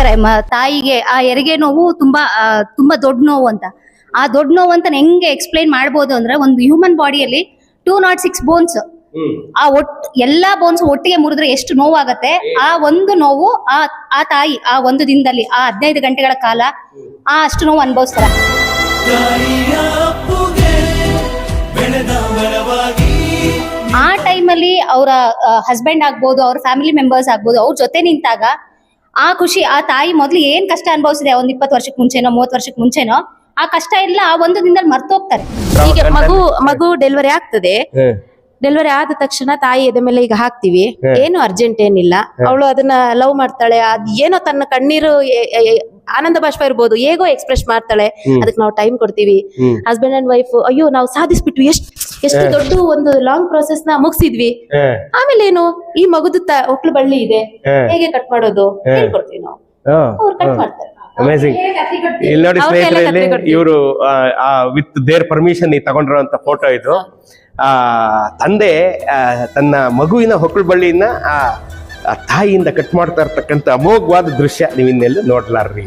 ಹೇಳ್ತಾರೆ ತಾಯಿಗೆ ಆ ಹೆರಿಗೆ ನೋವು ತುಂಬಾ ತುಂಬಾ ದೊಡ್ಡ ನೋವು ಅಂತ. ಆ ದೊಡ್ಡ ನೋವು ಅಂತ ಹೆಂಗೆ ಎಕ್ಸ್ಪ್ಲೈನ್ ಮಾಡ್ಬೋದು ಅಂದ್ರೆ ಒಂದು ಹ್ಯೂಮನ್ ಬಾಡಿಯಲ್ಲಿ ಟೂ ನಾಟ್ ಸಿಕ್ಸ್ ಬೋನ್ಸ್ ಆ ಒಟ್ ಎಲ್ಲಾ ಬೋನ್ಸ್ ಒಟ್ಟಿಗೆ ಮುರಿದ್ರೆ ಎಷ್ಟು ನೋವಾಗತ್ತೆ? ಆ ಒಂದು ನೋವು ಆ ಆ ತಾಯಿ ಆ ಒಂದು ದಿನದಲ್ಲಿ ಆ ಹದಿನೈದು ಗಂಟೆಗಳ ಕಾಲ ಆ ಅಷ್ಟು ನೋವು ಅನುಭವಿಸ್ತಾರೆ. ಆ ಟೈಮಲ್ಲಿ ಅವರ ಹಸ್ಬೆಂಡ್ ಆಗ್ಬೋದು ಅವ್ರ ಫ್ಯಾಮಿಲಿ ಮೆಂಬರ್ಸ್ ಆಗ್ಬೋದು ಅವ್ರ ಜೊತೆ ನಿಂತಾಗ ಆ ಖುಷಿ ಆ ತಾಯಿ ಮೊದ್ಲು ಏನ್ ಕಷ್ಟ ಅನುಭವಿಸಿದೆ ಒಂದ್ ಇಪ್ಪತ್ತು ವರ್ಷಕ್ಕೆ ಮುಂಚೆನೋ ಮೂವತ್ ವರ್ಷಕ್ಕೆ ಮುಂಚೆನೋ ಆ ಕಷ್ಟ ಎಲ್ಲ ಆ ಒಂದು ದಿನದಲ್ಲಿ ಮರ್ತೋಗ್ತಾರೆ. ಈಗ ಮಗು ಮಗು ಡೆಲಿವರಿ ಆಗ್ತದೆ. ಡೆಲಿವರಿ ಆದ ತಕ್ಷಣ ತಾಯಿ ಎದೆ ಮೇಲೆ ಈಗ ಹಾಕ್ತಿವಿ. ಏನು ಅರ್ಜೆಂಟ್ ಏನಿಲ್ಲ. ಅವಳು ಅದನ್ನ ಲವ್ ಮಾಡ್ತಾಳೆ ಅದ್ ಏನೋ ತನ್ನ ಕಣ್ಣೀರು ಆನಂದ ಬಾಷ್ಪ ಇರ್ಬೋದು ಹೇಗೋ ಎಕ್ಸ್ಪ್ರೆಸ್ ಮಾಡ್ತಾಳೆ. ಅದಕ್ಕೆ ನಾವು ಟೈಮ್ ಕೊಡ್ತೀವಿ. ಹಸ್ಬೆಂಡ್ ಅಂಡ್ ವೈಫ್ ಅಯ್ಯೋ ನಾವು ಸಾಧಿಸ್ಬಿಟ್ವಿ ಎಷ್ಟು ಎಷ್ಟು ದೊಡ್ಡ ಒಂದು ಲಾಂಗ್ ಪ್ರೊಸೆಸ್ನ ಮುಗಿಸಿದ್ವಿ. ಆಮೇಲೆ ಏನು ಈ ಮಗುದು ತ- ಹೊಕ್ಳು ಬಳ್ಳಿ ಇದೆ. ಹೇಗೆ ಕಟ್ ಮಾಡೋದು? ಹೇಳ್ಕೊಡ್ತೀವಿ ನಾವು. ಅವ್ರು ಕಟ್ ಮಾಡ್ತಾರೆ. ಅಮೇಸಿಂಗ್ ಇಲ್ಲಿ ನೋಡಿ ಸ್ನೇಹಿತರೆ ಇಲ್ಲಿ. ಇವರು ವಿತ್ ದೇರ್ ಪರ್ಮಿಷನ್ ತಗೊಂಡಿರುವಂತ ಫೋಟೋ ಇದು. ಆ ತಂದೆ ಆ, ತನ್ನ ಮಗುವಿನ ಹೊಕ್ಕಳು ಬಳ್ಳಿಯನ್ನ ಆ ತಾಯಿಯಿಂದ ಕಟ್ ಮಾಡ್ತಾ ಇರ್ತಕ್ಕಂಥ ಅಮೋಘವಾದ ದೃಶ್ಯ ನೀವು ಇನ್ನೆಲ್ಲೂ ನೋಡ್ಲಾರ್ರಿ.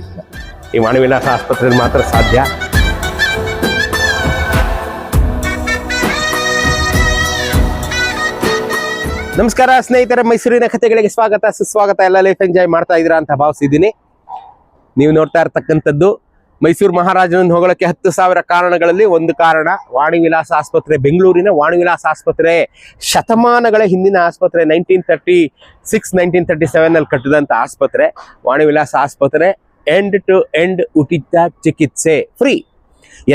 ಈ ವಾಣಿವಿಲಾಸ ಆಸ್ಪತ್ರೆಯಲ್ಲಿ ಮಾತ್ರ ಸಾಧ್ಯ. ನಮಸ್ಕಾರ, ಸ್ನೇಹಿತರೆ, ಮೈಸೂರಿನ ಕಥೆಗಳಿಗೆ ಸ್ವಾಗತ, ಸುಸ್ವಾಗತ, ಎಲ್ಲ ಲೈಫ್ ಎಂಜಾಯ್ ಮಾಡ್ತಾ ಇದ್ದೀರಾ ಅಂತ ಭಾವಿಸಿದ್ದೀನಿ. ನೀವು ನೋಡ್ತಾ ಇರ್ತಕ್ಕಂಥದ್ದು, ಮೈಸೂರು ಮಹಾರಾಜನನ್ನು ಹೋಗೋಕ್ಕೆ ಹತ್ತು ಸಾವಿರ ಕಾರಣಗಳಲ್ಲಿ ಒಂದು ಕಾರಣ, ವಾಣಿವಿಲಾಸ ಆಸ್ಪತ್ರೆ, ಬೆಂಗಳೂರಿನ ವಾಣಿ ವಿಲಾಸ ಆಸ್ಪತ್ರೆ. ಶತಮಾನಗಳ ಹಿಂದಿನ ಆಸ್ಪತ್ರೆ nineteen thirty six nineteen thirty seven ಅಲ್ಲಿ ಕಟ್ಟಿದಂತ ಆಸ್ಪತ್ರೆ ವಾಣಿ ವಿಲಾಸ ಆಸ್ಪತ್ರೆ ಎಂಡ್ ಟು ಎಂಡ್ ಉಚಿತ ಚಿಕಿತ್ಸೆ ಫ್ರೀ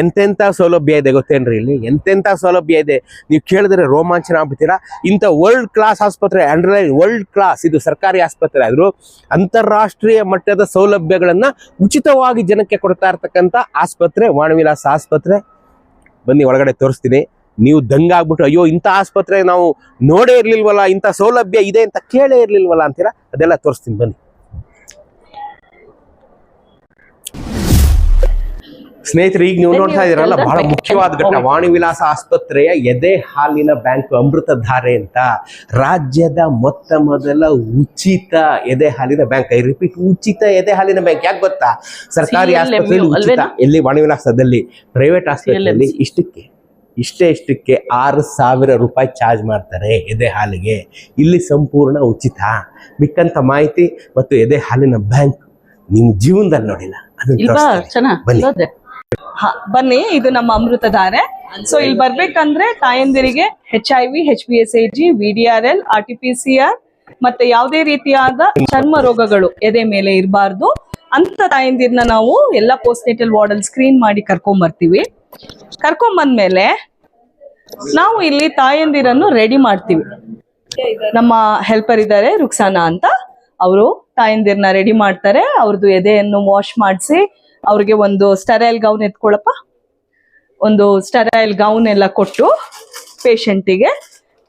ಎಂತೆಂಥ ಸೌಲಭ್ಯ ಇದೆ ಗೊತ್ತೇನ್ರಿ ಇಲ್ಲಿ? ಎಂತೆಂಥ ಸೌಲಭ್ಯ ಇದೆ? ನೀವು ಕೇಳಿದ್ರೆ ರೋಮಾಂಚನ ಆಗ್ಬಿಡ್ತೀರಾ? ಇಂಥ ವರ್ಲ್ಡ್ ಕ್ಲಾಸ್ ಆಸ್ಪತ್ರೆ ಅಂಡರ್ಲೈನ್ ವರ್ಲ್ಡ್ ಕ್ಲಾಸ್ ಇದು ಸರ್ಕಾರಿ ಆಸ್ಪತ್ರೆ ಆದರೂ ಅಂತಾರಾಷ್ಟ್ರೀಯ ಮಟ್ಟದ ಸೌಲಭ್ಯಗಳನ್ನು ಉಚಿತವಾಗಿ ಜನಕ್ಕೆ ಕೊಡ್ತಾ ಇರ್ತಕ್ಕಂಥ ಆಸ್ಪತ್ರೆ, ವಾಣವಿಲಾಸ ಆಸ್ಪತ್ರೆ. ಬನ್ನಿ, ಒಳಗಡೆ ತೋರಿಸ್ತೀನಿ. ನೀವು ದಂಗಾಗ್ಬಿಟ್ಟು ಅಯ್ಯೋ, ಇಂಥ ಆಸ್ಪತ್ರೆ ನಾವು ನೋಡೇ ಇರ್ಲಿಲ್ವಲ್ಲ, ಇಂಥ ಸೌಲಭ್ಯ ಇದೆ ಅಂತ ಕೇಳೇ ಇರ್ಲಿಲ್ವಲ್ಲ ಅಂತೀರಾ? ಅದೆಲ್ಲ ತೋರಿಸ್ತೀನಿ, ಬನ್ನಿ. ಸ್ನೇಹಿತರೆ ಈಗ ನೀವು ನೋಡ್ತಾ ಇದೀರಲ್ಲ ಬಹಳ ಮುಖ್ಯವಾದ ಘಟನೆ ವಾಣಿ ವಿಲಾಸ ಆಸ್ಪತ್ರೆಯ ಎದೆ ಹಾಲಿನ ಬ್ಯಾಂಕ್ ಅಮೃತಧಾರೆ ಅಂತ. ರಾಜ್ಯದ ಮೊತ್ತ ಮೊದಲ ಉಚಿತ ಎದೆ ಹಾಲಿನ ಬ್ಯಾಂಕ್ ಐ ರಿಪೀಟ್ ಉಚಿತ ಎದೆ ಹಾಲಿನ ಬ್ಯಾಂಕ್. ಯಾಕೆ ಗೊತ್ತಾ? ಸರ್ಕಾರಿ ಆಸ್ಪತ್ರೆಯಲ್ಲಿ ಉಚಿತ. ಇಲ್ಲಿ ಎಲ್ಲಿ? ವಾಣಿ ವಿಲಾಸದಲ್ಲಿ ಪ್ರೈವೇಟ್ ಆಸ್ಪತ್ರೆಯಲ್ಲಿ ಇಷ್ಟಕ್ಕೆ ಇಷ್ಟೇ ಇಷ್ಟಕ್ಕೆ ಆರು ಸಾವಿರ ರೂಪಾಯಿ ಚಾರ್ಜ್ ಮಾಡ್ತಾರೆ ಎದೆ ಹಾಲಿಗೆ. ಇಲ್ಲಿ ಸಂಪೂರ್ಣ ಉಚಿತ. ಮಿಕ್ಕಂತ ಮಾಹಿತಿ ಮತ್ತು ಎದೆ ಹಾಲಿನ ಬ್ಯಾಂಕ್ ನಿಮ್ ಜೀವನದಲ್ಲಿ ನೋಡಿಲ್ಲ. ಅದು. ಬನ್ನಿ. ಬನ್ನಿ, ಇದು ನಮ್ಮ ಅಮೃತಧಾರೆ. ಸೊ ಇಲ್ಲಿ ಬರ್ಬೇಕಂದ್ರೆ ತಾಯಂದಿರಿಗೆ H I V H P S I G V D R L R T P C R ಮತ್ತೆ ಯಾವುದೇ ರೀತಿಯಾದ ಚರ್ಮ ರೋಗಗಳು ಎದೆ ಮೇಲೆ ಇರಬಾರ್ದು. ಅಂತ ತಾಯಂದಿರ್ನ ನಾವು ಎಲ್ಲ ಪೋಸ್ಟೇಟಲ್ ವಾರ್ಡ್ ಅಲ್ಲಿ ಸ್ಕ್ರೀನ್ ಮಾಡಿ ಕರ್ಕೊಂಡ್ ಬರ್ತೀವಿ ಕರ್ಕೊಂಡ್ ಬಂದ್ಮೇಲೆ ನಾವು ಇಲ್ಲಿ ತಾಯಂದಿರನ್ನು ರೆಡಿ ಮಾಡ್ತೀವಿ. ನಮ್ಮ ಹೆಲ್ಪರ್ ಇದ್ದಾರೆ, ರುಕ್ಸಾನಾ ಅಂತ. ಅವರು ತಾಯಂದಿರ್ನ ರೆಡಿ ಮಾಡ್ತಾರೆ. ಅವ್ರದ್ದು ಎದೆಯನ್ನು ವಾಶ್ ಮಾಡಿಸಿ ಅವ್ರಿಗೆ ಒಂದು ಸ್ಟರೈಲ್ ಗೌನ್ ಎತ್ಕೊಳಪ್ಪ. ಒಂದು ಸ್ಟರೈಲ್ ಗೌನ್ ಎಲ್ಲ ಕೊಟ್ಟು ಪೇಷಂಟಿಗೆ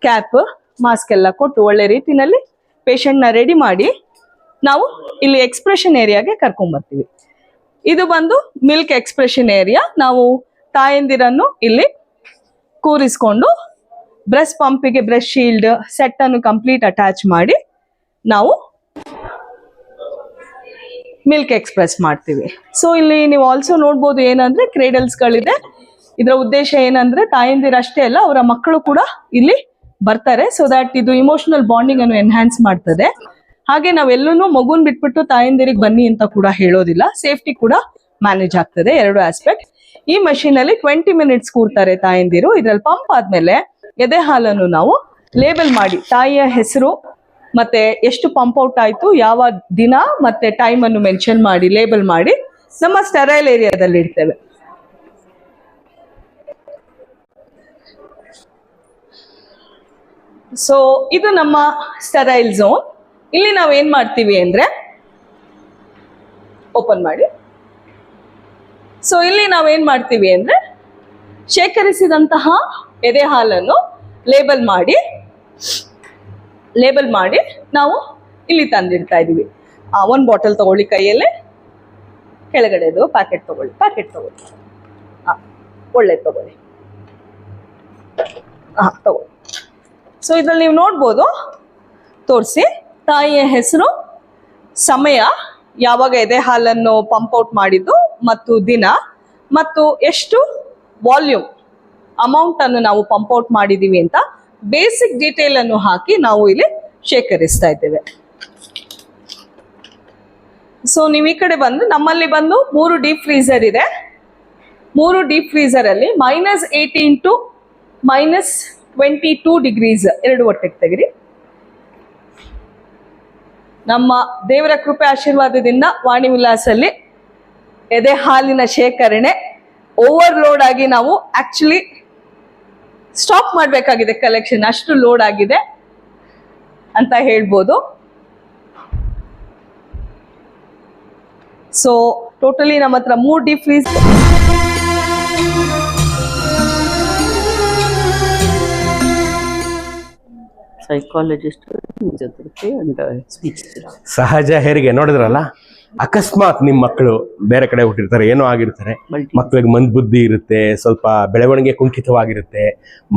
ಕ್ಯಾಪ್ ಮಾಸ್ಕ್ ಎಲ್ಲ ಕೊಟ್ಟು ಒಳ್ಳೆ ರೀತಿನಲ್ಲಿ ಪೇಷಂಟ್ನ ರೆಡಿ ಮಾಡಿ ನಾವು ಇಲ್ಲಿ ಎಕ್ಸ್ಪ್ರೆಷನ್ ಏರಿಯಾಗೆ ಕರ್ಕೊಂಡ್ ಬರ್ತೀವಿ. ಇದು ಬಂದು ಮಿಲ್ಕ್ ಎಕ್ಸ್ಪ್ರೆಷನ್ ಏರಿಯಾ ನಾವು ತಾಯಂದಿರನ್ನು ಇಲ್ಲಿ ಕೂರಿಸ್ಕೊಂಡು ಬ್ರೆಸ್ಟ್ ಪಂಪಿಗೆ ಬ್ರೆಸ್ಟ್ ಶೀಲ್ಡ್ ಸೆಟ್ ಅನ್ನು ಕಂಪ್ಲೀಟ್ ಅಟ್ಯಾಚ್ ಮಾಡಿ ನಾವು ಮಿಲ್ಕ್ ಎಕ್ಸ್ಪ್ರೆಸ್ ಮಾಡ್ತೀವಿ. ಸೊ ಇಲ್ಲಿ ನೀವು ಆಲ್ಸೋ ನೋಡ್ಬೋದು ಏನಂದ್ರೆ ಕ್ರೇಡಲ್ಸ್ಗಳಿದೆ ಇದರ ಉದ್ದೇಶ ಏನಂದ್ರೆ ತಾಯಂದಿರಷ್ಟೇ ಅಲ್ಲ, ಅವರ ಮಕ್ಕಳು ಕೂಡ ಇಲ್ಲಿ ಬರ್ತಾರೆ. ಸೊ ದಟ್ ಇದು ಇಮೋಷನಲ್ ಬಾಂಡಿಂಗ್ ಅನ್ನು ಎನ್ಹಾನ್ಸ್ ಮಾಡ್ತದೆ. ಹಾಗೆ ನಾವೆಲ್ಲೂ ಮಗುನ್ ಬಿಟ್ಬಿಟ್ಟು ತಾಯಂದಿರಿಗೆ ಬನ್ನಿ ಅಂತ ಕೂಡ ಹೇಳೋದಿಲ್ಲ. ಸೇಫ್ಟಿ ಕೂಡ ಮ್ಯಾನೇಜ್ ಆಗ್ತದೆ ಎರಡು ಆಸ್ಪೆಕ್ಟ್ ಈ ಮಷೀನ್ ಅಲ್ಲಿ ಟ್ವೆಂಟಿ ಮಿನಿಟ್ಸ್ ಕೂರ್ತಾರೆ ತಾಯಂದಿರು. ಇದ್ರಲ್ಲಿ ಪಂಪ್ ಆದ್ಮೇಲೆ ಎದೆ ಹಾಲನ್ನು ನಾವು ಲೇಬಲ್ ಮಾಡಿ. ತಾಯಿಯ ಹೆಸರು ಮತ್ತೆ ಎಷ್ಟು ಪಂಪ್ ಔಟ್ ಆಯ್ತು, ಯಾವ ದಿನ ಮತ್ತೆ ಟೈಮ್ ಅನ್ನು ಮೆನ್ಷನ್ ಮಾಡಿ ಲೇಬಲ್ ಮಾಡಿ ನಮ್ಮ ಸ್ಟೆರೈಲ್ ಏರಿಯಾದಲ್ಲಿ ಇಡ್ತೇವೆ ಸೊ ಇದು ನಮ್ಮ ಸ್ಟೆರೈಲ್ ಝೋನ್ ಇಲ್ಲಿ ನಾವು ಏನ್ ಮಾಡ್ತೀವಿ ಅಂದ್ರೆ ಓಪನ್ ಮಾಡಿ. ಸೊ ಇಲ್ಲಿ ನಾವೇನ್ ಮಾಡ್ತೀವಿ ಅಂದ್ರೆ ಶೇಖರಿಸಿದಂತಹ ಎದೆ ಹಾಲನ್ನು ಲೇಬಲ್ ಮಾಡಿ. ಲೇಬಲ್ ಮಾಡಿ ನಾವು ಇಲ್ಲಿ ತಂದಿಡ್ತಾ ಇದೀವಿ ಆ, ಒಂದ್ ಬಾಟಲ್ ತಗೊಳ್ಳಿ ಕೈಯಲ್ಲೇ. ಕೆಳಗಡೆದು ಪ್ಯಾಕೆಟ್ ತಗೊಳ್ಳಿ ಪ್ಯಾಕೆಟ್ ತಗೊಳ್ಳಿ. ಹಾಂ ಒಳ್ಳೇದು ತಗೊಳ್ಳಿ. ಹಾ ತಗೊಳ್ಳಿ. ಸೊ ಇದ್ರಲ್ಲಿ ನೀವು ನೋಡ್ಬೋದು. ತೋರಿಸಿ. ತಾಯಿಯ ಹೆಸರು ಸಮಯ ಯಾವಾಗ ಎದೆ ಹಾಲನ್ನು ಪಂಪ್ ಔಟ್ ಮಾಡಿದ್ದು ಮತ್ತು ದಿನ ಮತ್ತು ಎಷ್ಟು ವಾಲ್ಯೂಮ್ ಅಮೌಂಟ್ ಅನ್ನು ನಾವು ಪಂಪ್ ಔಟ್ ಮಾಡಿದೀವಿ ಅಂತ ಬೇಸಿಕ್ ಡೀಟೇಲ್ ಅನ್ನು ಹಾಕಿ ನಾವು ಇಲ್ಲಿ ಶೇಖರಿಸ್ತಾ ಇದ್ದೇವೆ. ಸೊ ನೀವು ಈ ಕಡೆ ಬಂದು, ನಮ್ಮಲ್ಲಿ ಬಂದು ಮೂರು ಡೀಪ್ ಫ್ರೀಸರ್ ಇದೆ. ಮೂರು ಡೀಪ್ ಫ್ರೀಸರ್ ಅಲ್ಲಿ minus eighteen to minus twenty two degrees ಎರಡು ಒಟ್ಟಿಗೆ ತೆಗಿರಿ. ನಮ್ಮ ದೇವರ ಕೃಪೆ ಆಶೀರ್ವಾದದಿಂದ ವಾಣಿ ವಿಲಾಸಲ್ಲಿ ಎದೆ ಹಾಲಿನ ಶೇಖರಣೆ ಓವರ್ಲೋಡ್ ಆಗಿ ನಾವು ಆಕ್ಚುಲಿ ಸ್ಟಾಪ್ ಮಾಡಬೇಕಾಗಿದೆ ಕಲೆಕ್ಷನ್ ಅಷ್ಟು ಲೋಡ್ ಆಗಿದೆ ಅಂತ ಹೇಳ್ಬೋದು. ಸೊ ಟೋಟಲಿ ನಮ್ಮ ಹತ್ರ ಮೂರು ಡಿ ಫ್ರೀಸ್ ಸೈಕಾಲಜಿಸ್ಟ್ ಸಹಜ ಹೆರಿಗೆ ನೋಡಿದ್ರಲ್ಲ? ಅಕಸ್ಮಾತ್ ನಿಮ್ ಮಕ್ಕಳು ಬೇರೆ ಕಡೆ ಹುಟ್ಟಿರ್ತಾರೆ ಏನೋ ಆಗಿರ್ತಾರೆ. ಮಕ್ಕಳಿಗೆ ಮಂದ್ ಬುದ್ಧಿ ಇರುತ್ತೆ ಸ್ವಲ್ಪ ಬೆಳವಣಿಗೆ ಕುಂಠಿತವಾಗಿರುತ್ತೆ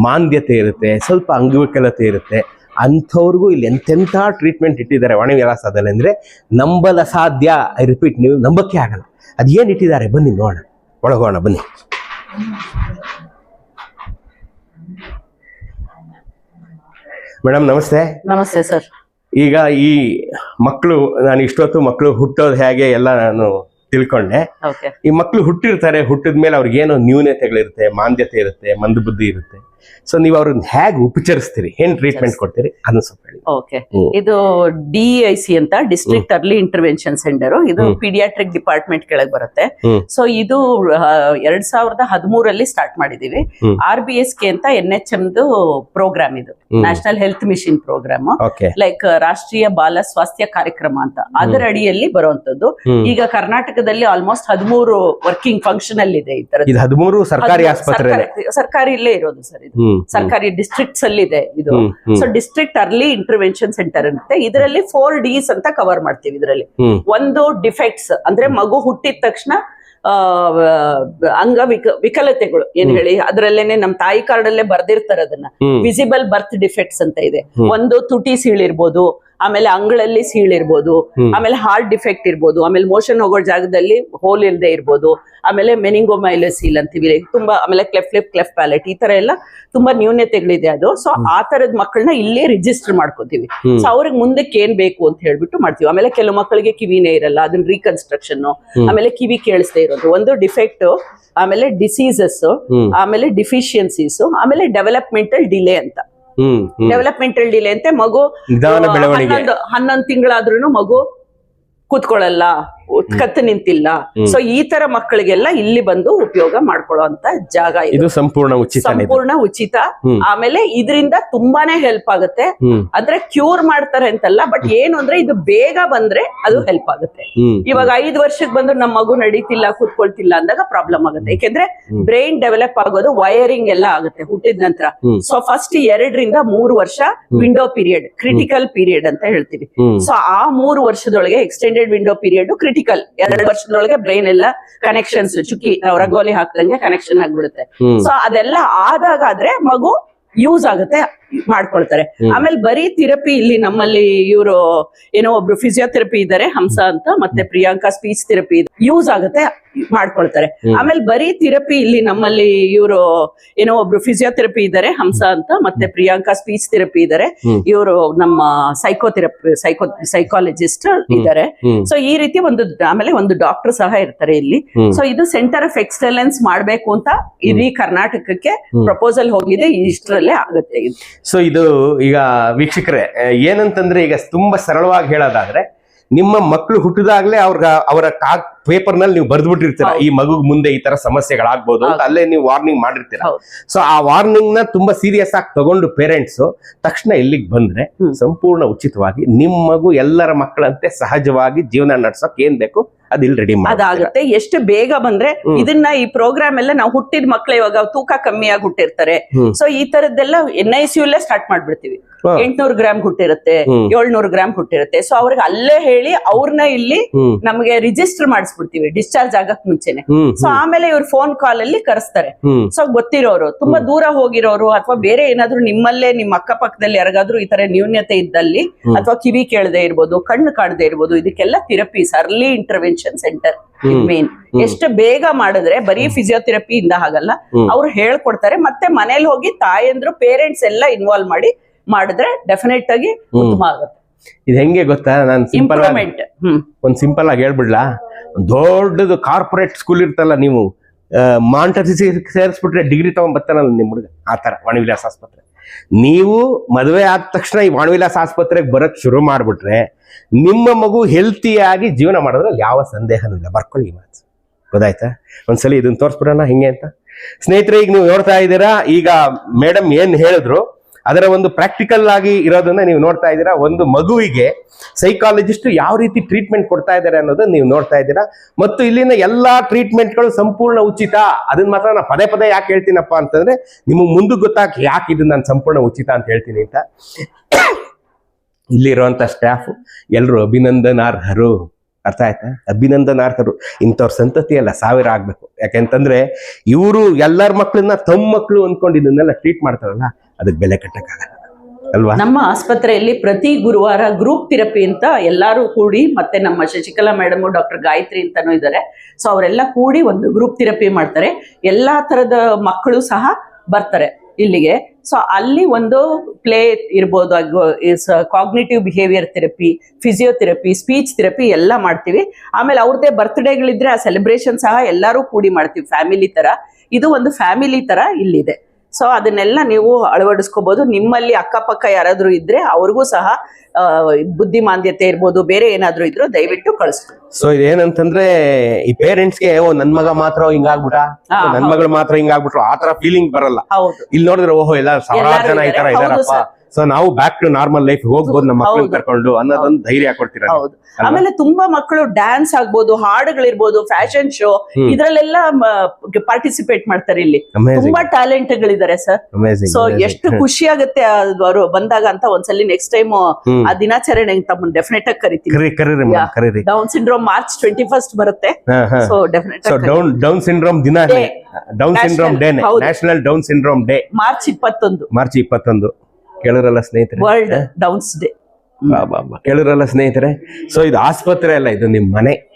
ಮಾಂದ್ಯತೆ ಇರುತ್ತೆ ಸ್ವಲ್ಪ ಅಂಗವಿಕಲತೆ ಇರುತ್ತೆ. ಅಂಥವ್ರಿಗೂ ಇಲ್ಲಿ ಎಂತೆಂಥ ಟ್ರೀಟ್ಮೆಂಟ್ ಇಟ್ಟಿದ್ದಾರೆ ವಾಣಿ ವಿಲಾಸದಲ್ಲಿ ಅಂದ್ರೆ ನಂಬಲ ಸಾಧ್ಯ ಐ ರಿಪೀಟ್ ನೀವು ನಂಬಕ್ಕೆ ಆಗಲ್ಲ. ಅದೇನು ಇಟ್ಟಿದ್ದಾರೆ? ಬನ್ನಿ ನೋಡೋಣ. ಒಳಗೋಣ ಬನ್ನಿ. ಮೇಡಮ್ ನಮಸ್ತೆ. ನಮಸ್ತೆ ಸರ್. ಈಗ ಈ ಮಕ್ಕಳು ನಾನು ಇಷ್ಟೊತ್ತು ಮಕ್ಕಳು ಹುಟ್ಟೋದು ಹೇಗೆ ಎಲ್ಲ ನಾನು ತಿಳ್ಕೊಂಡೆ. ಈ ಮಕ್ಕಳು ಹುಟ್ಟಿರ್ತಾರೆ ಹುಟ್ಟಿದ ಮೇಲೆ ಅವ್ರಿಗೆ ಏನೋ ನ್ಯೂನತೆಗಳಿರುತ್ತೆ ಮಾಂದ್ಯತೆ ಇರುತ್ತೆ ಮಂದಬುದ್ಧಿ ಇರುತ್ತೆ. ಸೊ ನೀವು ಅವ್ರನ್ನ ಹೇಗೆ ಉಪಚರಿಸ್ತೀರಿ? ಏನ್ ಟ್ರೀಟ್ಮೆಂಟ್ ಕೊಡ್ತೀರಿ? ಅದನ್ನ ಸ್ವಲ್ಪ ಹೇಳಿ. ಓಕೆ ಇದು ಡಿ ಸಿ ಅಂತ ಡಿಸ್ಟ್ರಿಕ್ಟ್ ಅರ್ಲಿ ಇಂಟರ್ವೆನ್ಷನ್ ಸೆಂಟರ್ ಇದು. ಪೀಡಿಯಾಟ್ರಿಕ್ ಡಿಪಾರ್ಟ್ಮೆಂಟ್ ಕೆಳಗೆ ಬರುತ್ತೆ. ಸೊ ಇದು ಎರಡ್ ಸಾವಿರದ ಹದಿಮೂರಲ್ಲಿ ಸ್ಟಾರ್ಟ್ ಮಾಡಿದೀವಿ. ಆರ್ ಬಿ ಎಸ್ ಕೆ ಅಂತ ಎನ್ ಎಚ್ ದು ಪ್ರೋಗ್ರಾಮ್ ಇದು. National health mission programme like ರಾಷ್ಟ್ರೀಯ ಬಾಲ ಸ್ವಾಸ್ಥ್ಯ ಕಾರ್ಯಕ್ರಮ ಅಂತ. ಅದರ ಅಡಿಯಲ್ಲಿ ಬರುವಂತದ್ದು. ಈಗ ಕರ್ನಾಟಕದಲ್ಲಿ ಆಲ್ಮೋಸ್ಟ್ ಹದಿಮೂರು ವರ್ಕಿಂಗ್ ಫಂಕ್ಷನ್ ಅಲ್ಲಿ ಇದೆ ಈ ತರ ಇದು ಹದಿಮೂರು ಸರ್ಕಾರಿ ಆಸ್ಪತ್ರೆ ಸರ್ಕಾರಿ ಇಲ್ಲೇ ಇರೋದು ಸರ್ ಸರ್ಕಾರಿ ಡಿಸ್ಟ್ರಿಕ್ಟ್ಸ್ ಅಲ್ಲಿ ಇದೆ. ಇದು. So district early intervention centre ಇರುತ್ತೆ ಇದರಲ್ಲಿ ಫೋರ್ ಡಿಸ್ ಅಂತ ಕವರ್ ಮಾಡ್ತೀವಿ ಇದರಲ್ಲಿ. ಒಂದು ಡಿಫೆಕ್ಟ್ಸ್ ಅಂದ್ರೆ ಮಗು ಹುಟ್ಟಿದ ತಕ್ಷಣ ಅಂಗ ವಿಕ ವಿಕಲತೆಗಳು ಏನ್ ಹೇಳಿ ಅದ್ರಲ್ಲೇನೆ ನಮ್ ತಾಯಿ ಕಾರ್ಡ್ ಅಲ್ಲೇ ಬರ್ದಿರ್ತಾರೆ ಅದನ್ನ. ವಿಸಿಬಲ್ ಬರ್ತ್ ಡಿಫೆಕ್ಟ್ಸ್ ಅಂತ ಇದೆ. ಒಂದು ತುಟಿ ಸೀಳಿರ್ಬೋದು ಆಮೇಲೆ ಅಂಗಳಲ್ಲಿ ಸೀಳ್ ಇರ್ಬೋದು ಆಮೇಲೆ ಹಾರ್ಟ್ ಡಿಫೆಕ್ಟ್ ಇರ್ಬೋದು ಆಮೇಲೆ ಮೋಷನ್ ಹೋಗೋ ಜಾಗದಲ್ಲಿ ಹೋಲ್ ಇಲ್ಲದೆ ಇರ್ಬೋದು ಆಮೇಲೆ ಮೆನಿಂಗೋಮೈಲಸೀಲ್ ಅಂತೀವಿ. ತುಂಬಾ ಆಮೇಲೆ ಕ್ಲೆಫ್ ಲಿಪ್ ಕ್ಲೆಫ್ ಪ್ಯಾಲೆಟ್ ಈ ತರ ಎಲ್ಲ ತುಂಬಾ ನ್ಯೂನತೆಗಳಿದೆ ಅದು. ಸೊ ಆ ತರದ ಮಕ್ಕಳನ್ನ ಇಲ್ಲೇ ರಿಜಿಸ್ಟರ್ ಮಾಡ್ಕೋತೀವಿ. ಸೊ ಅವ್ರಿಗೆ ಮುಂದಕ್ಕೆ ಏನ್ ಬೇಕು ಅಂತ ಹೇಳ್ಬಿಟ್ಟು ಮಾಡ್ತೀವಿ. ಆಮೇಲೆ ಕೆಲವು ಮಕ್ಕಳಿಗೆ ಕಿವಿನೇ ಇರಲ್ಲ ಅದನ್ನ ರೀಕನ್ಸ್ಟ್ರಕ್ಷನ್ ಆಮೇಲೆ ಕಿವಿ ಕೇಳಿಸ್ದೇ ಇರೋದು. ಒಂದು ಡಿಫೆಕ್ಟ್ ಆಮೇಲೆ ಡಿಸೀಸಸ್ ಆಮೇಲೆ ಡಿಫಿಷಿಯನ್ಸೀಸ್ ಆಮೇಲೆ ಡೆವಲಪ್ಮೆಂಟಲ್ ಡಿಲೇ ಅಂತ. ಡೆವಲಪ್ಮೆಂಟಲ್ ಡಿಲೇ ಅಂತೆ ಮಗು. ಹನ್ನೊಂದು ಹನ್ನೊಂದು ತಿಂಗಳಾದ್ರೂ ಮಗು ಕೂತ್ಕೊಳ್ಳಲ್ಲ ಕತ್ತು ನಿಂತಿಲ್ಲ. ಸೊ ಈ ತರ ಮಕ್ಕಳಿಗೆಲ್ಲ ಇಲ್ಲಿ ಬಂದು ಉಪಯೋಗ ಮಾಡ್ಕೊಳ್ಳುವಂತ ಜಾಗ ಇದು. ಸಂಪೂರ್ಣ ಉಚಿತ ಸಂಪೂರ್ಣ ಉಚಿತ. ಆಮೇಲೆ ಇದರಿಂದ ತುಂಬಾನೇ ಹೆಲ್ಪ್ ಆಗುತ್ತೆ. ಅಂದ್ರೆ ಕ್ಯೂರ್ ಮಾಡ್ತಾರೆ ಅಂತಲ್ಲ ಬಟ್ ಏನು ಅಂದ್ರೆ ಇದು ಬೇಗ ಬಂದ್ರೆ ಅದು ಹೆಲ್ಪ್ ಆಗುತ್ತೆ. ಇವಾಗ ಐದು ವರ್ಷಕ್ಕೆ ಬಂದು ನಮ್ಮ ಮಗು ನಡೀತಿಲ್ಲ ಕೂತ್ಕೊಳ್ತಿಲ್ಲ ಅಂದಾಗ ಪ್ರಾಬ್ಲಮ್ ಆಗುತ್ತೆ. ಯಾಕೆಂದ್ರೆ ಬ್ರೈನ್ ಡೆವಲಪ್ ಆಗೋದು ವೈರಿಂಗ್ ಎಲ್ಲ ಆಗುತ್ತೆ ಹುಟ್ಟಿದ ನಂತರ. ಸೊ ಫಸ್ಟ್ ಎರಡರಿಂದ ಮೂರು ವರ್ಷ ವಿಂಡೋ ಪೀರಿಯಡ್ ಕ್ರಿಟಿಕಲ್ ಪೀರಿಯಡ್ ಅಂತ ಹೇಳ್ತೀವಿ. ಸೊ ಆ ಮೂರು ವರ್ಷದೊಳಗೆ ಎಕ್ಸ್ಟೆಂಡೆಡ್ ವಿಂಡೋ ಪೀರಿಯಡ್ ಕ್ರಿಟಿಕಲ್ ಎರಡು ವರ್ಷದೊಳಗೆ ಬ್ರೈನ್ ಎಲ್ಲ ಕನೆಕ್ಷನ್ಸ್ ಚುಕ್ಕಿ ನಾವು ರಂಗೋಲಿ ಹಾಕ್ದಂಗೆ ಕನೆಕ್ಷನ್ ಆಗ್ಬಿಡುತ್ತೆ. ಸೊ ಅದೆಲ್ಲ ಆದಾಗಾದ್ರೆ ಮಗು ಯೂಸ್ ಆಗುತ್ತೆ. ಮಾಡ್ಕೊಳ್ತಾರೆ. ಆಮೇಲೆ ಬರೀ ಥೆರಪಿ ಇಲ್ಲಿ ನಮ್ಮಲ್ಲಿ ಇವರು ಏನೋ ಒಬ್ರು ಫಿಸಿಯೋಥೆರಪಿ ಇದ್ದಾರೆ ಹಂಸ ಅಂತ ಮತ್ತೆ ಪ್ರಿಯಾಂಕಾ ಸ್ಪೀಚ್ ಥೆರಪಿ ಯೂಸ್ ಆಗುತ್ತೆ ಮಾಡ್ಕೊಳ್ತಾರೆ. ಆಮೇಲೆ ಬರೀ ಥೆರಪಿ ಇಲ್ಲಿ ನಮ್ಮಲ್ಲಿ ಇವರು ಏನೋ ಒಬ್ರು ಫಿಸಿಯೋಥೆರಪಿ ಇದ್ದಾರೆ ಹಂಸ ಅಂತ ಮತ್ತೆ ಪ್ರಿಯಾಂಕಾ ಸ್ಪೀಚ್ ಥೆರಪಿ ಇದ್ದಾರೆ ಹ್ಮ್. ಇವರು ನಮ್ಮ ಸೈಕೋಥೆರಪಿ ಸೈಕೋ ಸೈಕಾಲಜಿಸ್ಟ್ ಇದ್ದಾರೆ ಸೊ ಈ ರೀತಿ ಒಂದು ಆಮೇಲೆ ಒಂದು ಡಾಕ್ಟರ್ ಸಹ ಇರ್ತಾರೆ ಇಲ್ಲಿ. ಸೊ ಇದು ಸೆಂಟರ್ ಆಫ್ ಎಕ್ಸಲೆನ್ಸ್ ಮಾಡ್ಬೇಕು ಅಂತ ಇಡೀ ಕರ್ನಾಟಕಕ್ಕೆ ಪ್ರಪೋಸಲ್ ಹೋಗಿದೆ ಇಷ್ಟರಲ್ಲೇ ಆಗುತ್ತೆ ಇದು. ಸೊ ಇದು ಈಗ ವೀಕ್ಷಕರೇ ಏನಂತಂದ್ರೆ ಈಗ ತುಂಬಾ ಸರಳವಾಗಿ ಹೇಳೋದಾದ್ರೆ ನಿಮ್ಮ ಮಕ್ಕಳು ಹುಟ್ಟಿದಾಗ್ಲೇ ಅವ್ರ ಅವರ ಪೇಪರ್ನಲ್ಲಿ ನೀವು ಬರ್ದ್ಬಿಟ್ಟಿರ್ತೀರ. ಈ ಮಗು ಮುಂದೆ ಈ ತರ ಸಮಸ್ಯೆಗಳಾಗ್ಬೋದು ಅಂತ ಅಲ್ಲೇ ನೀವು ವಾರ್ನಿಂಗ್ ಮಾಡಿರ್ತೀರ. ಸೊ ಆ ವಾರ್ನಿಂಗ್ನ ತುಂಬಾ ಸೀರಿಯಸ್ ಆಗಿ ತಗೊಂಡು ಪೇರೆಂಟ್ಸ್ ತಕ್ಷಣ ಇಲ್ಲಿಗೆ ಬಂದ್ರೆ ಸಂಪೂರ್ಣ ಉಚಿತವಾಗಿ ನಿಮ್ಮ ಮಗು ಎಲ್ಲರ ಮಕ್ಕಳಂತೆ ಸಹಜವಾಗಿ ಜೀವನ ನಡ್ಸೋಕ್ ಏನ್ ಬೇಕು? ಅದು ಇಲ್ಲಿ ರೆಡಿ ಅದಾಗುತ್ತೆ. ಎಷ್ಟು ಬೇಗ ಬಂದ್ರೆ ಇದನ್ನ ಈ ಪ್ರೋಗ್ರಾಮ್ ಎಲ್ಲ ನಾವು ಹುಟ್ಟಿದ ಮಕ್ಳು ಇವಾಗ ತೂಕ ಕಮ್ಮಿಯಾಗಿ ಹುಟ್ಟಿರ್ತಾರೆ. ಹ್ಮ್. ಸೊ ಈ ತರದ್ದೆಲ್ಲ ಎನ್ ಐ ಸಿ ಸ್ಟಾರ್ಟ್ ಮಾಡ್ಬಿಡ್ತೀವಿ. ಎಂಟ್ನೂರ್ ಗ್ರಾಮ್ ಹುಟ್ಟಿರುತ್ತೆ ಏಳ್ನೂರ್ ಗ್ರಾಮ್ ಹುಟ್ಟಿರುತ್ತೆ. ಸೊ ಅವ್ರಿಗೆ ಅಲ್ಲೇ ಹೇಳಿ ಅವ್ರನ್ನ ಇಲ್ಲಿ ನಮ್ಗೆ ರಿಜಿಸ್ಟರ್ ಮಾಡಿಸ್ಬಿಡ್ತೀವಿ ಡಿಸ್ಚಾರ್ಜ್ ಆಗಕ್ ಮುಂಚೆನೆ. ಸೊ ಆಮೇಲೆ ಇವ್ರು ಫೋನ್ ಕಾಲ್ ಅಲ್ಲಿ ಕರೆಸ್ತಾರೆ. ಸೊ ಗೊತ್ತಿರೋರು ತುಂಬಾ ದೂರ ಹೋಗಿರೋರು ಅಥವಾ ಬೇರೆ ಏನಾದ್ರು ನಿಮ್ಮಲ್ಲೇ ನಿಮ್ಮ ಅಕ್ಕಪಕ್ಕದಲ್ಲಿ ಯಾರಿಗಾದ್ರೂ ಈ ತರ ನ್ಯೂನ್ಯತೆ ಇದ್ದಲ್ಲಿ ಅಥವಾ ಕಿವಿ ಕೇಳದೆ ಇರ್ಬೋದು ಕಣ್ಣು ಕಾಣದೆ ಇರ್ಬೋದು ಇದಕ್ಕೆಲ್ಲ ಥೆರಪೀಸ್ ಅರ್ಲಿ ಇಂಟರ್ವೆನ್ಷನ್ ಸೆಂಟರ್ ಹ್ಮ್. ಮೇನ್ ಎಷ್ಟು ಬೇಗ ಮಾಡಿದ್ರೆ ಬರೀ ಫಿಸಿಯೋಥೆರಪಿ ಇಂದ ಆಗಲ್ಲ. ಅವ್ರು ಹೇಳ್ಕೊಡ್ತಾರೆ ಮತ್ತೆ ಮನೇಲಿ ಹೋಗಿ ತಾಯಂದ್ರು ಪೇರೆಂಟ್ಸ್ ಎಲ್ಲ ಇನ್ವಾಲ್ವ್ ಮಾಡಿ ಮಾಡಿದ್ರೆ ಡೆಫಿನೆಟ್ ಆಗಿ ಉತ್ತಮ ಆಗುತ್ತೆ. ಇದು ಹೆಂಗೆ ಗೊತ್ತಾ? ನಾನು ಸಿಂಪಲ್ ಒಂದ್ ಸಿಂಪಲ್ ಆಗಿ ಹೇಳ್ಬಿಡ್ಲಾ? ಒಂದ್ ದೊಡ್ಡದು ಕಾರ್ಪೊರೇಟ್ ಸ್ಕೂಲ್ ಇರ್ತಲ್ಲ ನೀವು ಮಾಂಟಸಿ ಸೇರಿಸ್ಬಿಟ್ರೆ ಡಿಗ್ರಿ ತಗೊಂಡ್ ಬರ್ತಾನಲ್ಲ ನಿಮ್ ಹುಡುಗ? ಆತರ ತರ ವಾಣಿವಿಲಾಸ್ ಆಸ್ಪತ್ರೆ. ನೀವು ಮದುವೆ ಆದ ತಕ್ಷಣ ಈ ವಾಣವಿಲಾಸ ಆಸ್ಪತ್ರೆಗೆ ಬರಕ್ ಶುರು ಮಾಡಿಬಿಟ್ರೆ ನಿಮ್ಮ ಮಗು ಹೆಲ್ತಿಯಾಗಿ ಜೀವನ ಮಾಡೋದ್ರಲ್ಲಿ ಯಾವ ಸಂದೇಹನೂ ಇಲ್ಲ. ಬರ್ಕೊಳ್ಳಿ ಮಾತು. ಗೊತ್ತಾಯ್ತಾ? ಒಂದ್ಸಲಿ ಇದನ್ನ ತೋರಿಸ್ಬಿಡೋಣ, ಹಿಂಗೆ ಅಂತ. ಸ್ನೇಹಿತರೆ, ಈಗ ನೀವು ನೋಡ್ತಾ ಇದ್ದೀರಾ, ಈಗ ಮೇಡಮ್ ಏನ್ ಹೇಳಿದ್ರು ಅದರ ಒಂದು ಪ್ರಾಕ್ಟಿಕಲ್ ಆಗಿ ಇರೋದನ್ನ ನೀವು ನೋಡ್ತಾ ಇದ್ದೀರಾ. ಒಂದು ಮಗುವಿಗೆ ಸೈಕಾಲಜಿಸ್ಟ್ ಯಾವ ರೀತಿ ಟ್ರೀಟ್ಮೆಂಟ್ ಕೊಡ್ತಾ ಇದ್ದಾರೆ ಅನ್ನೋದನ್ನ ನೀವು ನೋಡ್ತಾ ಇದ್ದೀರಾ. ಮತ್ತು ಇಲ್ಲಿನ ಎಲ್ಲಾ ಟ್ರೀಟ್ಮೆಂಟ್ಗಳು ಸಂಪೂರ್ಣ ಉಚಿತ. ಅದನ್ನ ಮಾತ್ರ ನಾನು ಪದೇ ಪದೇ ಯಾಕೆ ಹೇಳ್ತೀನಪ್ಪ ಅಂತಂದ್ರೆ, ನಿಮಗೆ ಮುಂದಕ್ಕೆ ಗೊತ್ತಾಗ ಯಾಕೆ ಇದು ನಾನು ಸಂಪೂರ್ಣ ಉಚಿತ ಅಂತ ಹೇಳ್ತೀನಿ ಅಂತ. ಇಲ್ಲಿರುವಂತ ಸ್ಟಾಫ್ ಎಲ್ಲರೂ ಅಭಿನಂದನಾರ್ಹರು. ಅರ್ಥ ಆಯ್ತಾ? ಅಭಿನಂದನಾರ್ಹರು. ಇಂಥವ್ರ ಸಂತತಿ ಅಲ್ಲ, ಸಾವಿರ ಆಗ್ಬೇಕು. ಯಾಕೆಂತಂದ್ರೆ, ಇವರು ಎಲ್ಲರ ಮಕ್ಕಳನ್ನ ತಮ್ಮ ಮಕ್ಕಳು ಅಂದ್ಕೊಂಡು ಇದನ್ನೆಲ್ಲ ಟ್ರೀಟ್ ಮಾಡ್ತಾರಲ್ಲ. ಅದಕ್ಕೆ ಬೆಲೆ ಕಟ್ಟಕ್ಕಾಗಲ್ಲ. ಅಲ್ವಾ? ನಮ್ಮ ಆಸ್ಪತ್ರೆಯಲ್ಲಿ ಪ್ರತಿ ಗುರುವಾರ ಗ್ರೂಪ್ ಥೆರಪಿ ಅಂತ ಎಲ್ಲರೂ ಕೂಡಿ ಮತ್ತೆ ನಮ್ಮ ಶಶಿಕಲಾ ಮೇಡಮ್ ಡಾಕ್ಟರ್ ಗಾಯತ್ರಿ ಅಂತಾನೂ ಇದ್ದಾರೆ. ಸೊ ಅವರೆಲ್ಲ ಕೂಡಿ ಒಂದು ಗ್ರೂಪ್ ಥೆರಪಿ ಮಾಡ್ತಾರೆ. ಎಲ್ಲಾ ತರದ ಮಕ್ಕಳು ಸಹ ಬರ್ತಾರೆ ಇಲ್ಲಿಗೆ. ಸೊ ಅಲ್ಲಿ ಒಂದು ಪ್ಲೇ ಇರ್ಬೋದು cognitive behaviour therapy physiotherapy speech therapy ಎಲ್ಲ ಮಾಡ್ತೀವಿ. ಆಮೇಲೆ ಅವ್ರದ್ದೇ ಬರ್ತ್ಡೇಗಳಿದ್ರೆ ಆ ಸೆಲೆಬ್ರೇಷನ್ ಸಹ ಎಲ್ಲರೂ ಕೂಡಿ ಮಾಡ್ತೀವಿ. ಫ್ಯಾಮಿಲಿ ತರ. ಇದು ಒಂದು ಫ್ಯಾಮಿಲಿ ತರ ಇಲ್ಲಿದೆ. ಸೊ ಅದನ್ನೆಲ್ಲ ನೀವು ಅಳವಡಿಸ್ಕೋಬಹುದು ನಿಮ್ಮಲ್ಲಿ ಅಕ್ಕಪಕ್ಕ ಯಾರಾದರೂ ಇದ್ರೆ ಅವ್ರಿಗೂ ಸಹ ಬುದ್ಧಿಮಾಂದ್ಯತೆ ಇರ್ಬೋದು ಬೇರೆ ಏನಾದ್ರೂ ಇದ್ರು ದಯವಿಟ್ಟು ಕಳಿಸ್ಬೋದು ಸೊ ಇದೇನಂತಂದ್ರೆ ಈ ಪೇರೆಂಟ್ಸ್ಗೆ ಓ ನನ್ ಮಗ ಮಾತ್ರ ಹಿಂಗಾಗ್ಬಿಟ ನನ್ ಮಗಳು ಮಾತ್ರ ಹಿಂಗಾಗ್ಬಿಟ್ರು ಆ ತರ ಫೀಲಿಂಗ್ ಬರಲ್ಲ. ಹೌದು. ಇಲ್ಲಿ ನೋಡಿದ್ರೆ ಓಹೋ ಎಲ್ಲ ಸಾವಿರಾರು ಜನ ಈ ತರ. ಇದಾರಪ್ಪ. ಸೊ ನಾವು ಬ್ಯಾಕ್ ಟು ನಾರ್ಮಲ್ ಲೈಫ್ ಹೋಗ್ಬೋದು ನಮ್ಮ ಮಕ್ಕಳು ಕರ್ಕೊಂಡು ಅನ್ನೋದೊಂದು ಧೈರ್ಯ ಕೊಡ್ತೀರ. ಹೌದು. ಆಮೇಲೆ ತುಂಬಾ ಮಕ್ಕಳು ಡ್ಯಾನ್ಸ್ ಆಗ್ಬೋದು ಹಾಡುಗಳಿರ್ಬೋದು ಫ್ಯಾಷನ್ ಶೋ. ಇದ್ರಲ್ಲೆಲ್ಲ ಪಾರ್ಟಿಸಿಪೇಟ್ ಮಾಡ್ತಾರೆ ಇಲ್ಲಿ. ತುಂಬಾ ಟ್ಯಾಲೆಂಟ್ ಗಳಿದ್ದಾರೆ ಸರ್ ಸೊ. ಎಷ್ಟು ಖುಷಿ ಆಗುತ್ತೆ ಅವರು ಬಂದಾಗ ಅಂತ ಒಂದ್ಸಲಿ ನೆಕ್ಸ್ಟ್ ಟೈಮ್ ಆ ದಿನಾಚರಣೆ ತಮ್ಮನ್ನ ಡೆಫಿನೆಟ್ ಆಗಿ ಕರಿತೀವಿ down syndrome March twenty first ಬರುತ್ತೆ. So definite down down syndrome ದಿನ. Down syndrome day national down syndrome day March ಇಪ್ಪತ್ತೊಂದು. ಮಾರ್ಚ್ ಇಪ್ಪತ್ತೊಂದು. ಕೇಳಿರಲ್ಲ ಸ್ನೇಹಿತರೆ? ವರ್ಲ್ಡ್ ಡೌನ್ಸ್ ಡೇ ಬಾ, ಬಾ, ಬಾ. ಕೇಳಿರಲ್ಲ ಸ್ನೇಹಿತರೆ? ಸೊ ಇದು ಆಸ್ಪತ್ರೆ ಅಲ್ಲ ಇದು ನಿಮ್ಮ ಮನೆ.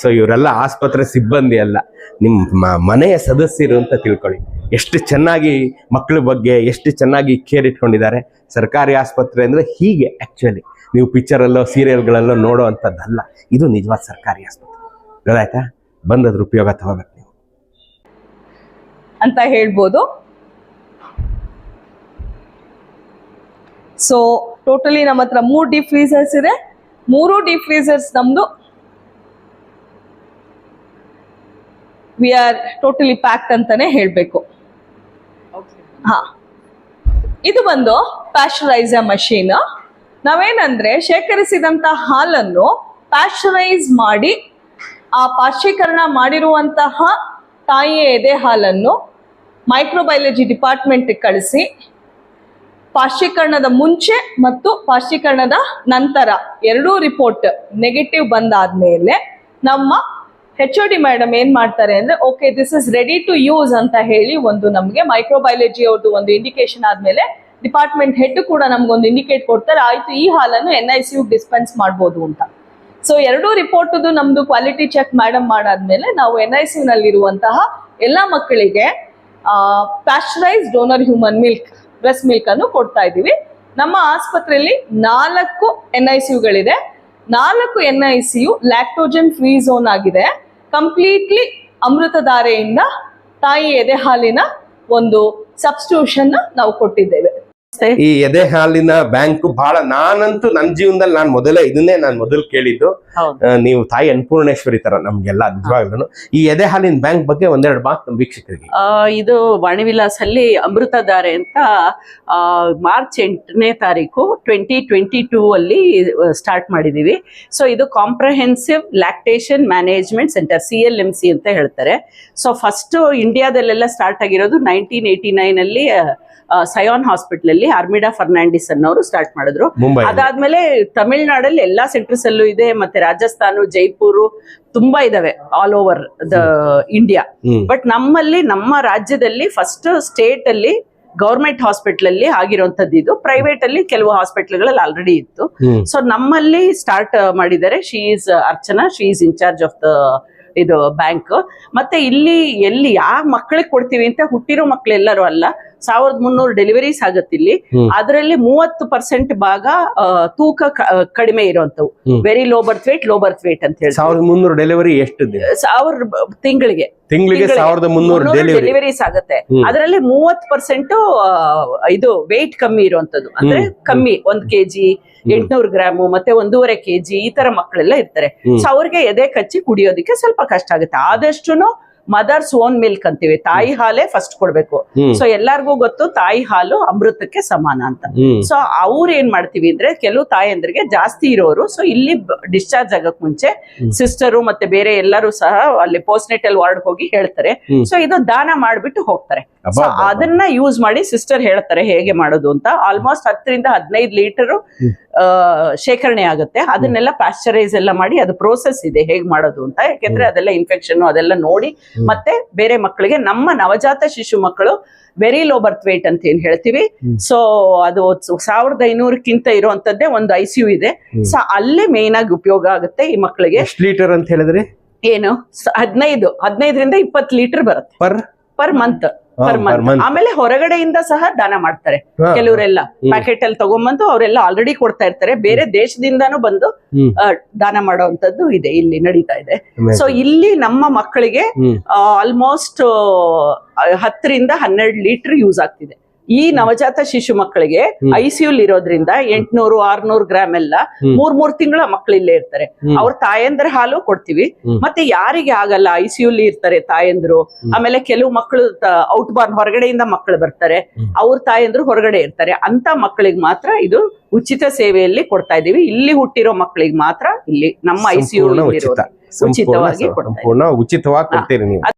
ಸೊ ಇವರೆಲ್ಲ ಆಸ್ಪತ್ರೆ ಸಿಬ್ಬಂದಿ ಅಲ್ಲ. ನಿಮ್ಮ ಮನೆಯ ಸದಸ್ಯರು ಅಂತ ತಿಳ್ಕೊಳ್ಳಿ. ಎಷ್ಟು ಚೆನ್ನಾಗಿ ಮಕ್ಕಳ ಬಗ್ಗೆ ಎಷ್ಟು ಚೆನ್ನಾಗಿ ಕೇರ್ ಇಟ್ಕೊಂಡಿದ್ದಾರೆ. ಸರ್ಕಾರಿ ಆಸ್ಪತ್ರೆ ಅಂದ್ರೆ ಹೀಗೆ ಆಕ್ಚುಲಿ ನೀವು ಪಿಕ್ಚರಲ್ಲೋ ಸೀರಿಯಲ್ಗಳಲ್ಲೋ ನೋಡೋ ಅಂಥದ್ದಲ್ಲ ಇದು ನಿಜವಾದ ಸರ್ಕಾರಿ ಆಸ್ಪತ್ರೆ. ಗೊತ್ತಾಯ್ತಾ? ಬಂದದ್ರ ಉಪಯೋಗ ತಗೋಬೇಕು ನೀವು. ಅಂತ ಹೇಳ್ಬೋದು. ಸೊ ಟೋಟಲಿ ನಮ್ಮ ಹತ್ರ ಮೂರು ಡೀಪ್ ಫ್ರೀಸರ್ಸ್ ಇದೆ. ಮೂರು ಡೀಪ್ ಫ್ರೀಸರ್ಸ್ ನಮ್ದು. ವಿ ಆರ್ ಟೋಟಲಿ ಪ್ಯಾಕ್ಡ್ ಅಂತಾನೆ ಹೇಳ್ಬೇಕು. ಹಾ. ಇದು ಬಂದು ಪ್ಯಾಶ್ಚರೈಸರ್ ಮಷೀನ್ ನಾವೇನಂದ್ರೆ ಶೇಖರಿಸಿದಂತ ಹಾಲನ್ನು ಪ್ಯಾಶ್ಚರೈಸ್ ಮಾಡಿ ಆ ಪಾಶ್ಚೀಕರಣ ಮಾಡಿರುವಂತಹ ತಾಯಿಯ ಎದೆ ಹಾಲನ್ನು ಮೈಕ್ರೋಬಯಾಲಜಿ ಡಿಪಾರ್ಟ್ಮೆಂಟ್ ಕಳಿಸಿ ಪಾಶ್ಚೀಕರಣದ ಮುಂಚೆ ಮತ್ತು ಪಾಶ್ಚೀಕರಣದ ನಂತರ. ಎರಡೂ ರಿಪೋರ್ಟ್ ನೆಗೆಟಿವ್ ಬಂದಾದ್ಮೇಲೆ ನಮ್ಮ ಹೆಚ್ ಓ ಡಿ ಮೇಡಮ್ ಏನ್ ಮಾಡ್ತಾರೆ ಅಂದ್ರೆ okay this is ready to use ಅಂತ ಹೇಳಿ ಒಂದು ನಮಗೆ ಮೈಕ್ರೋಬಯಾಲಜಿ ಅವ್ರದ್ದು ಒಂದು ಇಂಡಿಕೇಶನ್ ಆದ್ಮೇಲೆ ಡಿಪಾರ್ಟ್ಮೆಂಟ್ ಹೆಡ್ ಕೂಡ ನಮ್ಗೊಂದು ಇಂಡಿಕೇಟ್ ಕೊಡ್ತಾರೆ, ಆಯ್ತು, ಈ ಹಾಲನ್ನು ಎನ್ ಐ ಸಿ ಡಿಸ್ಪೆನ್ಸ್ ಮಾಡ್ಬೋದು ಅಂತ. ಸೊ ಎರಡೂ ರಿಪೋರ್ಟ್ ನಮ್ದು ಕ್ವಾಲಿಟಿ ಚೆಕ್ ಮೇಡಮ್ ಮಾಡಾದ್ಮೇಲೆ ನಾವು ಎನ್ ಐ ಸಿ ನಲ್ಲಿರುವಂತಹ ಎಲ್ಲ ಮಕ್ಕಳಿಗೆ pasteurised donor human milk breast milk ಅನ್ನು ಕೊಡ್ತಾ ಇದ್ದೀವಿ. ನಮ್ಮ ಆಸ್ಪತ್ರೆಯಲ್ಲಿ ನಾಲ್ಕು ಎನ್ ಐ ಸಿ ಯುಗಳಿದೆ ನಾಲ್ಕು N I C U lactogen free zone ಆಗಿದೆ. ಕಂಪ್ಲೀಟ್ಲಿ ಅಮೃತಧಾರೆಯಿಂದ ತಾಯಿ ಎದೆ ಹಾಲಿನ ಒಂದು ಸಬ್ಸ್ಟ್ಯೂಷನ್ ನಾವು ಕೊಟ್ಟಿದ್ದೇವೆ. ಈ ಎದೆ ಹಾಲಿನ ಬ್ಯಾಂಕ್ ಬಹಳ ನಾನಂತೂ ನನ್ನ ಜೀವನದಲ್ಲಿ ನಾನು ಮೊದಲೇ ಇದನ್ನೇ ನಾನು ಮೊದಲು ಕೇಳಿದ್ದು. ನೀವು ತಾಯಿ ಅನ್ಪೂರ್ಣೇಶ್ವರಿ ತರ ನಮ್ಗೆಲ್ಲ ನಿಜವಾಗ್ಲೂ ಈ ಎದೆ ಹಾಲಿನ ಬ್ಯಾಂಕ್ ಬಗ್ಗೆ ಒಂದೆರಡು ಮಾತು ನಮ್ಮ ವೀಕ್ಷಕರಿಗೆ. ವಾಣಿ ಇದು ವಾಣಿವಿಲಾಸ್ ಅಮೃತ ದಾರೆ ಅಂತ ಮಾರ್ಚ್ ಎಂಟನೇ ತಾರೀಕು ಟ್ವೆಂಟಿ ಟ್ವೆಂಟಿ ಟೂ ಅಲ್ಲಿ ಸ್ಟಾರ್ಟ್ ಮಾಡಿದೀವಿ. ಸೊ ಇದು comprehensive lactation management centre C L M C ಅಂತ ಹೇಳ್ತಾರೆ. ಸೊ ಫಸ್ಟ್ ಇಂಡಿಯಾದಲ್ಲೆಲ್ಲ ಸ್ಟಾರ್ಟ್ ಆಗಿರೋದು ನೈನ್ಟೀನ್ ಏಯ್ಟಿ ನೈನ್ ಅಲ್ಲಿ ಸಯೋನ್ ಹಾಸ್ಪಿಟಲ್ ಅಲ್ಲಿ ಅರ್ಮಿಡಾ ಫರ್ನಾಂಡಿಸ್ ಅನ್ನೋರು ಸ್ಟಾರ್ಟ್ ಮಾಡಿದ್ರು. ಅದಾದ್ಮೇಲೆ ತಮಿಳ್ನಾಡಲ್ಲಿ ಎಲ್ಲಾ ಸೆಂಟರ್ಸ್ ಅಲ್ಲೂ ಇದೆ ಮತ್ತೆ ರಾಜಸ್ಥಾನ ಜೈಪುರ್ ತುಂಬಾ ಇದಾವೆ all over the India but ನಮ್ಮಲ್ಲಿ ನಮ್ಮ ರಾಜ್ಯದಲ್ಲಿ ಫಸ್ಟ್ ಸ್ಟೇಟ್ ಅಲ್ಲಿ ಗೌರ್ಮೆಂಟ್ ಹಾಸ್ಪಿಟಲ್ ಅಲ್ಲಿ ಆಗಿರುವಂತದ್ದು ಇದು. ಪ್ರೈವೇಟ್ ಅಲ್ಲಿ ಕೆಲವು ಹಾಸ್ಪಿಟಲ್ಗಳಲ್ಲಿ ಆಲ್ರೆಡಿ ಇತ್ತು. ಸೊ ನಮ್ಮಲ್ಲಿ ಸ್ಟಾರ್ಟ್ ಮಾಡಿದ್ದಾರೆ. She is Archana she is in charge of the ಇದು ಬ್ಯಾಂಕ್ ಮತ್ತೆ ಇಲ್ಲಿ ಎಲ್ಲಿ ಯಾವ ಮಕ್ಕಳಿಗೆ ಕೊಡ್ತೀವಿ ಅಂತ ಹುಟ್ಟಿರೋ ಮಕ್ಳು ಎಲ್ಲರೂ ಅಲ್ಲ. ಸಾವಿರದ ಮುನ್ನೂರು ಡೆಲಿವರೀಸ್ ಆಗತ್ತೆ ಇಲ್ಲಿ. ಅದರಲ್ಲಿ ಮೂವತ್ತು ಪರ್ಸೆಂಟ್ ಭಾಗ ತೂಕ ಕಡಿಮೆ ಇರುವಂತವು very low birth weight low birth weight ಅಂತ ಹೇಳಿ ಸಾವಿರದ ಮುನ್ನೂರು ಡೆಲಿವರಿ ಎಷ್ಟು ಸಾವಿರ ತಿಂಗಳಿಗೆ. ತಿಂಗಳಿಗೆ ಸಾವಿರದ ಮುನ್ನೂರು ಡೆಲಿವರಿ ಡೆಲಿವರೀಸ್ ಆಗುತ್ತೆ. ಅದರಲ್ಲಿ ಮೂವತ್ ಪರ್ಸೆಂಟ್ ಇದು ವೆಯ್ಟ್ ಕಮ್ಮಿ ಇರುವಂತದ್ದು ಅಂದ್ರೆ. ಕಮ್ಮಿ ಒಂದ್ ಕೆಜಿ ಎಂಟ್ನೂರು ಗ್ರಾಮು ಮತ್ತೆ ಒಂದೂವರೆ ಕೆಜಿ ಈ ತರ ಮಕ್ಕಳೆಲ್ಲ ಇರ್ತಾರೆ. ಸೊ ಅವ್ರಿಗೆ ಎದೆ ಕಚ್ಚಿ ಕುಡಿಯೋದಿಕ್ಕೆ ಸ್ವಲ್ಪ ಕಷ್ಟ ಆಗುತ್ತೆ. ಆದಷ್ಟುನು ಮದರ್ಸ್ ಓನ್ ಮಿಲ್ಕ್ ಅಂತೀವಿ. ತಾಯಿ ಹಾಲೇ ಫಸ್ಟ್ ಕೊಡ್ಬೇಕು. ಸೊ ಎಲ್ಲಾರ್ಗೂ ಗೊತ್ತು ತಾಯಿ ಹಾಲು ಅಮೃತಕ್ಕೆ ಸಮಾನ ಅಂತ. ಸೊ ಅವ್ರ ಏನ್ ಮಾಡ್ತೀವಿ ಅಂದ್ರೆ ಕೆಲವು ತಾಯಂದ್ರಿಗೆ ಜಾಸ್ತಿ ಇರೋರು ಸೊ ಇಲ್ಲಿ ಡಿಸ್ಚಾರ್ಜ್ ಆಗಕ್ ಮುಂಚೆ. ಸಿಸ್ಟರು ಮತ್ತೆ ಬೇರೆ ಎಲ್ಲರೂ ಸಹ ಅಲ್ಲಿ ಪೋಸ್ಟ್ನೇಟಲ್ ವಾರ್ಡ್ ಹೋಗಿ ಹೇಳ್ತಾರೆ. ಸೊ ಇದು ದಾನ ಮಾಡ್ಬಿಟ್ಟು ಹೋಗ್ತಾರೆ. ಸೊ. ಅದನ್ನ ಯೂಸ್ ಮಾಡಿ ಸಿಸ್ಟರ್ ಹೇಳ್ತಾರೆ ಹೇಗೆ ಮಾಡೋದು ಅಂತ. ಆಲ್ಮೋಸ್ಟ್ ಹತ್ತರಿಂದ ಹದಿನೈದು ಲೀಟರ್. ಶೇಖರಣೆ ಆಗುತ್ತೆ. ಅದನ್ನೆಲ್ಲ ಪ್ಯಾಶ್ಚರೈಸ್ ಎಲ್ಲ ಮಾಡಿ ಅದು ಪ್ರೋಸೆಸ್ ಇದೆ ಹೇಗೆ ಮಾಡೋದು ಅಂತ. ಯಾಕೆಂದ್ರೆ ಅದೆಲ್ಲ ಇನ್ಫೆಕ್ಷನ್ ಅದೆಲ್ಲ ನೋಡಿ ಮತ್ತೆ ಬೇರೆ ಮಕ್ಕಳಿಗೆ ನಮ್ಮ ನವಜಾತ ಶಿಶು ಮಕ್ಕಳು ವೆರಿ ಲೋ ಬರ್ತ್ ವೇಟ್ ಅಂತ ಏನ್ ಹೇಳ್ತೀವಿ. ಸೊ ಅದು ಸಾವಿರದ ಐನೂರಕ್ಕಿಂತ ಇರುವಂತದ್ದೇ ಒಂದು ಐ ಸಿ ಯು ಇದೆ. ಸೊ ಅಲ್ಲೇ ಮೇನ್ ಆಗಿ ಉಪಯೋಗ ಆಗುತ್ತೆ ಈ ಮಕ್ಕಳಿಗೆ. ಎಷ್ಟು ಲೀಟರ್ ಅಂತ ಹೇಳಿದ್ರೆ? ಏನು? ಹದಿನೈದು. ಹದಿನೈದರಿಂದ ಇಪ್ಪತ್ತು ಲೀಟರ್ ಬರುತ್ತೆ. ಪರ್ ಪರ್ ಮಂತ್ ಹಾ, ಪರ್ ಮಂತ್ ಆಮೇಲೆ ಹೊರಗಡೆಯಿಂದ ಸಹ ದಾನ ಮಾಡ್ತಾರೆ. ಕೆಲವರೆಲ್ಲ ಪ್ಯಾಕೆಟ್ ಅಲ್ಲಿ ತಗೊಂಬಂದು ಅವರೆಲ್ಲ ಆಲ್ರೆಡಿ ಕೊಡ್ತಾ ಇರ್ತಾರೆ. ಬೇರೆ ದೇಶದಿಂದಾನು ಬಂದು ದಾನ ಮಾಡುವಂತದ್ದು ಇದೆ ಇಲ್ಲಿ ನಡೀತಾ ಇದೆ. ಸೊ ಇಲ್ಲಿ ನಮ್ಮ ಮಕ್ಕಳಿಗೆ ಆಲ್ಮೋಸ್ಟ್ ಹತ್ತರಿಂದ ಹನ್ನೆರಡು ಲೀಟರ್ ಯೂಸ್ ಆಗ್ತಿದೆ. ಈ ನವಜಾತ ಶಿಶು ಮಕ್ಕಳಿಗೆ ಐಸಿಯು ಐಸಿಯುಲ್ ಇರೋದ್ರಿಂದ ಎಂಟ್ನೂರು ಆರ್ನೂರು ಗ್ರಾಮ್ ಎಲ್ಲ. ಮೂರ್ ಮೂರ್ ತಿಂಗಳ ಮಕ್ಕಳು ಇಲ್ಲೇ ಇರ್ತಾರೆ. ಅವ್ರ ತಾಯಂದ್ರ ಹಾಲು ಕೊಡ್ತೀವಿ. ಮತ್ತೆ ಯಾರಿಗೆ ಆಗಲ್ಲ ಐಸಿಯುಲ್ ಇರ್ತಾರೆ ತಾಯಂದ್ರು ಆಮೇಲೆ ಕೆಲವು ಮಕ್ಕಳು ಔಟ್ ಬಾರ್ನ್ ಹೊರಗಡೆಯಿಂದ ಮಕ್ಕಳು ಬರ್ತಾರೆ. ಅವ್ರ ತಾಯಂದ್ರು ಹೊರಗಡೆ ಇರ್ತಾರೆ. ಅಂತ ಮಕ್ಕಳಿಗೆ ಮಾತ್ರ ಇದು ಉಚಿತ ಸೇವೆಯಲ್ಲಿ ಕೊಡ್ತಾ ಇದೀವಿ ಇಲ್ಲಿ ಹುಟ್ಟಿರೋ ಮಕ್ಕಳಿಗೆ ಮಾತ್ರ ಇಲ್ಲಿ ನಮ್ಮ ಐಸಿಯು ಉಚಿತವಾಗಿ ಕೊಡ್ತೀರಿ ನೀವು.